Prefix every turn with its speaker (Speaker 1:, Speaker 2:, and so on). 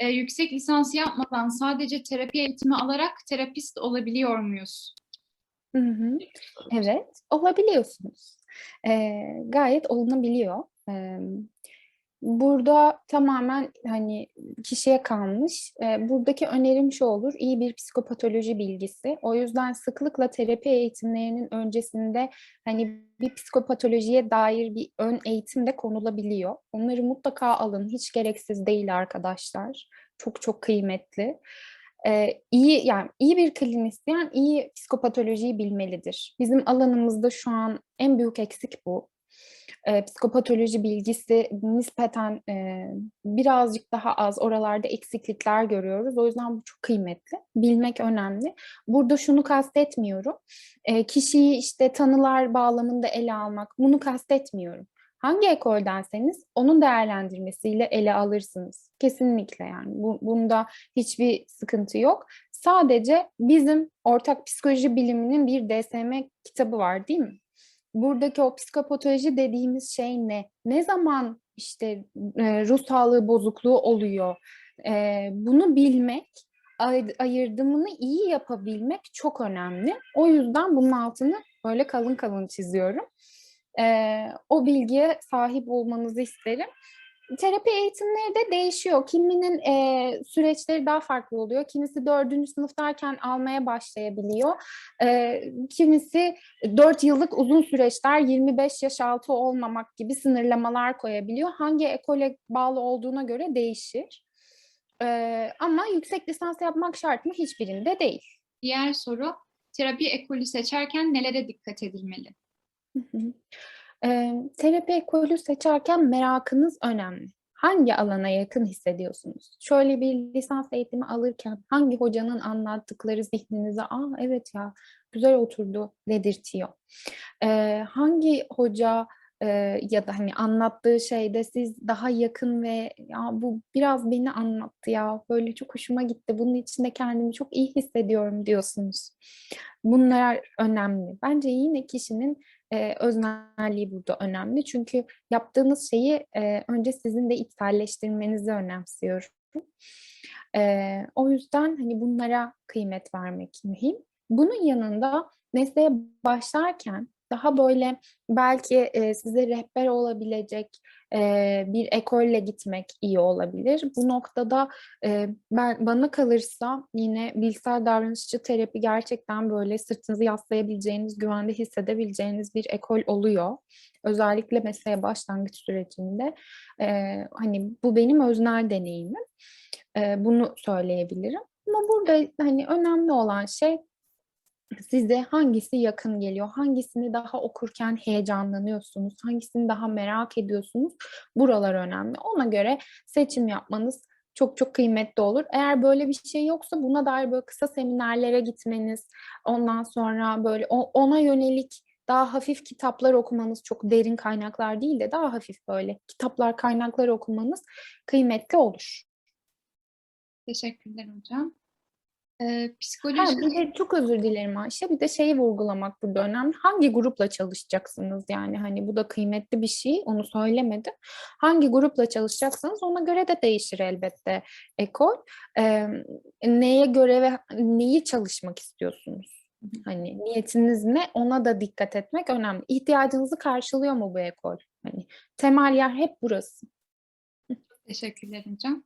Speaker 1: e, yüksek lisansı yapmadan sadece terapi eğitimi alarak terapist olabiliyor muyuz?
Speaker 2: Hı hı. Evet, olabiliyorsunuz. Eee, gayet olunabiliyor. Emm, burada tamamen, hani, kişiye kalmış. Buradaki önerim şu olur, iyi bir psikopatoloji bilgisi. O yüzden sıklıkla terapi eğitimlerinin öncesinde, hani, bir psikopatolojiye dair bir ön eğitim de konulabiliyor. Onları mutlaka alın, hiç gereksiz değil arkadaşlar. Çok çok kıymetli. Eee, iyi, yani, iyi bir klinisyen iyi psikopatolojiyi bilmelidir. Bizim alanımızda şu an en büyük eksik bu. Eee, psikopatoloji bilgisi nispeten, eee, birazcık daha az, oralarda eksiklikler görüyoruz. O yüzden bu çok kıymetli. Bilmek önemli. Burada şunu kastetmiyorum, eee, kişiyi, işte, tanılar bağlamında ele almak, bunu kastetmiyorum. Hangi ekoldenseniz onun değerlendirmesiyle ele alırsınız. Kesinlikle, yani, bu bunda hiçbir sıkıntı yok. Sadece bizim ortak psikoloji biliminin bir DSM kitabı var, değil mi? Buradaki o psikopatoloji dediğimiz şey ne? Ne zaman, işte, eee, ruh sağlığı bozukluğu oluyor? Eee, bunu bilmek, ayırdımını iyi yapabilmek çok önemli. O yüzden bunun altını böyle kalın kalın çiziyorum. Eee, o bilgiye sahip olmanızı isterim. Terapi eğitimleri de değişiyor. Kiminin, eee, süreçleri daha farklı oluyor. Kimisi 4. sınıftayken almaya başlayabiliyor. Eee, kimisi 4 yıllık uzun süreçler, 25 yaş altı olmamak gibi sınırlamalar koyabiliyor. Hangi ekole bağlı olduğuna göre değişir. Eee, ama yüksek lisans yapmak şart mı? Hiçbirinde değil.
Speaker 1: Diğer soru, terapi ekolü seçerken nelere dikkat edilmeli?
Speaker 2: Hı hı. Emm, terapi ekolü seçerken merakınız önemli. Hangi alana yakın hissediyorsunuz? Şöyle bir lisans eğitimi alırken hangi hocanın anlattıkları zihninize, "A, evet ya, güzel oturdu." dedirtiyor? Eee, hangi hoca, eee, ya da, hani, anlattığı şeyde siz daha yakın ve "Ya, bu biraz beni anlattı ya, böyle çok hoşuma gitti, bunun içinde kendimi çok iyi hissediyorum." diyorsunuz? Bunlar önemli. Bence yine kişinin, eee, öznelliği burada önemli. Çünkü yaptığınız şeyi, eee, önce sizin de içselleştirmenizi önemsiyorum. Eee, o yüzden, hani, bunlara kıymet vermek mühim. Bunun yanında mesleğe başlarken daha böyle belki, eee, size rehber olabilecek, eee, bir ekolle gitmek iyi olabilir. Bu noktada, eee, ben bana kalırsa yine bilişsel davranışçı terapi gerçekten böyle sırtınızı yaslayabileceğiniz, güvende hissedebileceğiniz bir ekol oluyor. Özellikle mesleğe başlangıç sürecinde. Eee, hani, bu benim öznel deneyimim. Eee, bunu söyleyebilirim. Ama burada, hani, önemli olan şey size hangisi yakın geliyor? Hangisini daha okurken heyecanlanıyorsunuz? Hangisini daha merak ediyorsunuz? Buralar önemli. Ona göre seçim yapmanız çok çok kıymetli olur. Eğer böyle bir şey yoksa buna dair böyle kısa seminerlere gitmeniz, ondan sonra böyle ona yönelik daha hafif kitaplar okumanız, çok derin kaynaklar değil de daha hafif böyle kitaplar, kaynaklar okumanız kıymetli olur.
Speaker 1: Teşekkürler hocam. Eee,
Speaker 2: Ha,
Speaker 1: psikoloji
Speaker 2: bir de çok özür dilerim Ayşe, bir de şeyi vurgulamak burada önemli. Hangi grupla çalışacaksınız? Yani, hani, bu da kıymetli bir şey, onu söylemedim. Hangi grupla çalışacaksanız ona göre de değişir elbette ekol. Emm, neye göre ve neyi çalışmak istiyorsunuz? Hani, niyetiniz ne? Ona da dikkat etmek önemli. İhtiyacınızı karşılıyor mu bu ekol? Hani, temel yer hep burası.
Speaker 1: Teşekkürler hocam.